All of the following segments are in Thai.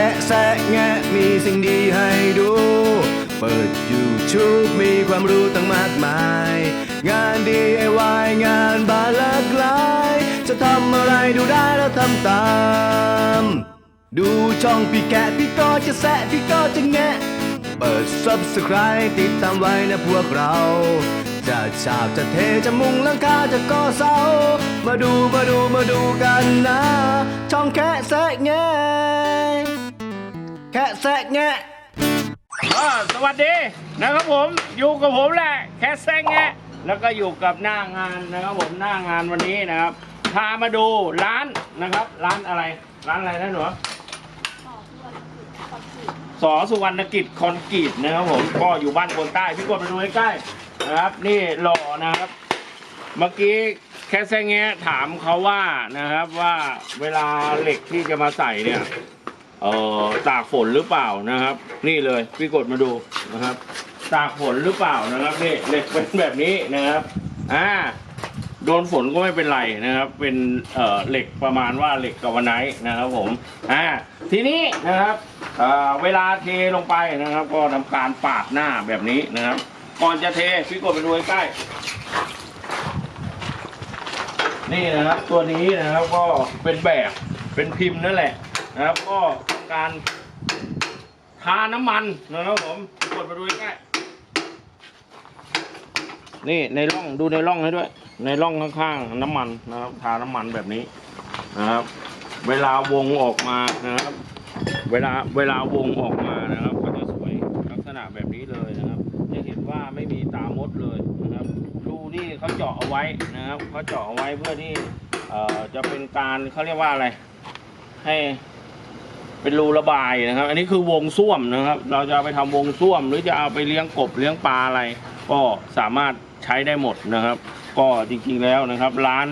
ค่แซะแงะมีสิ่งดีให้ดู เปิด YouTube มีความรู้ตั้งมากมาย งาน DIY งานบานหลากหลาย จะทำอะไรดูได้แล้วทำตาม ดูช่องพี่แกะพี่ก็จะแซะพี่ก็จะแงะ เปิด Subscribe ติดตามไว้นะพวกเรา จะฉาบจะเทจะมุงหลังคาจะก่อเสา มาดูมาดูมาดูกันนะ แซะแงะอ่าสวัสดีนะครับผมอยู่กับผมแหละแคสแซงแงะแล้วก็อยู่กับหน้างานนะครับผมหน้างานวันนี้นะครับพามาดูร้านนะครับ ร้านอะไร ร้านอะไรนะหนูสอสุวรรณกิจคอนกรีตนะครับผมก็อยู่บ้านคนใต้พี่กดไปดูใกล้ๆนะครับ นี่หล่อนะครับ เมื่อกี้แคสแซงแงถามเขาว่านะครับว่าเวลาเหล็กที่จะมาใส่เนี่ย เอ่อตากฝนหรือเปล่านะครับ นี่เลยพี่กดมาดูนะครับ ตากฝนหรือเปล่านะครับนี่เหล็กเป็นแบบนี้นะครับอ่าโดนฝนก็ไม่เป็นไรนะครับ เป็นเอ่อเหล็กประมาณว่าเหล็กกาวไนท์นะครับผมอ่าทีนี้นะครับเอ่อเวลาเทลงไปนะครับ ก็ทำการปาดหน้าแบบนี้นะครับ ก่อนจะเทพี่กดไปดูใกล้นี่นะครับตัวนี้นะครับก็เป็นแบบเป็นพิมพ์นั่นแหละนะครับก็ การทาน้ำมันนะครับผมกดมาดูใกล้นี่ในร่องดูในร่องให้ด้วย ในร่องข้างๆน้ำมันนะครับทาน้ำมันแบบนี้นะครับ เวลาวงออกมานะครับ เวลาเวลาวงออกมานะครับ ก็จะสวยลักษณะแบบนี้เลยนะครับจะเห็นว่าไม่มีตามดเลยนะครับดูนี่เขาเจาะเอาไว้นะครับเขาเจาะเอาไว้เพื่อที่เอ่อจะเป็นการเขาเรียกว่าอะไร ให้ เป็นรูระบายนะครับ อันนี้คือวงส้วมนะครับ เราจะเอาไปทำวงส้วม หรือจะเอาไปเลี้ยงกบเลี้ยงปลาอะไร ก็สามารถใช้ได้หมดนะครับ ก็จริงๆแล้วนะครับ ร้าน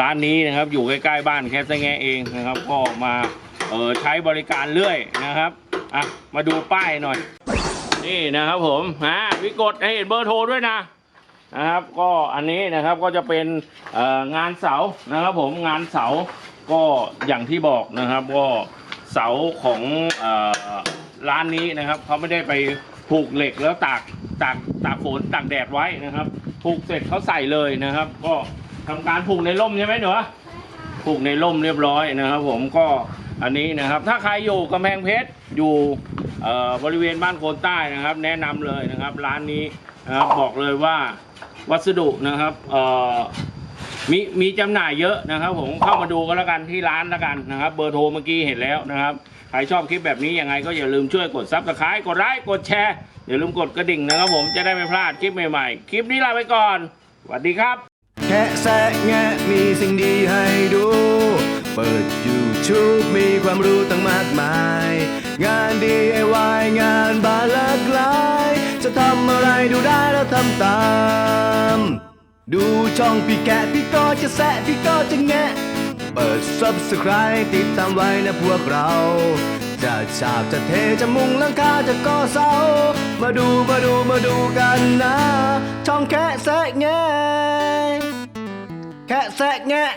ร้านนี้นะครับ อยู่ใกล้ๆบ้านแค่แง่เองนะครับ ก็มาเออใช้บริการเรื่อยนะครับอะมาดูป้ายหน่อย นี่นะครับผมอ่าพี่กดให้เห็นเบอร์โทรด้วยนะนะครับก็อันนี้นะครับก็จะเป็นงานเสานะครับผมงานเสาก็อย่างที่บอกนะครับก็ เสาของออร้านนี้นะครับเขาไม่ได้ไปผูกเหล็กแล้วตากตากตากฝนตากแดดไว้นะครับ ผูกเสร็จเขาใส่เลยนะครับ ก็ทำการผูกในร่มใช่ไหมหนูผูกในร่มเรียบร้อยนะครับ ผมก็อันนี้นะครับ ถ้าใครอยู่กำแพงเพชรอยู่บริเวณบ้านโคนใต้นะครับ แนะนำเลยนะครับ ร้านนี้นะครับบอกเลยว่าวัสดุนะครับ มีมีจำหน่ายเยอะนะครับผมเข้ามาดูก็แล้วกันที่ร้านแล้วกันนะครับ เบอร์โทรเมื่อกี้เห็นแล้วนะครับใครชอบคลิปแบบนี้ยังไงก็อย่าลืมช่วยกดซับสไครต์กดไลค์กดแชร์อย่าลืมกดกระดิ่งนะครับผมจะได้ไม่พลาดคลิปใหม่ๆ คลิปนี้ลาไปก่อนสวัสดีครับ แค่แซะแงะมีสิ่งดีให้ดู เปิด YouTube มีความรู้ตั้งมากมาย งาน DIY งานบานหลากหลาย จะทำอะไรดูได้แล้วทำตาม ดูช่องพี่แกะพี่ก็จะแซะพี่ก็จะแงะ เปิด Subscribe ติดตามไว้นะพวกเรา จะฉาบจะเทจะมุงหลังคาจะก่อเสา มาดูมาดูมาดูกันนะ ช่องแคะแซะแงะแคะแซะแงะ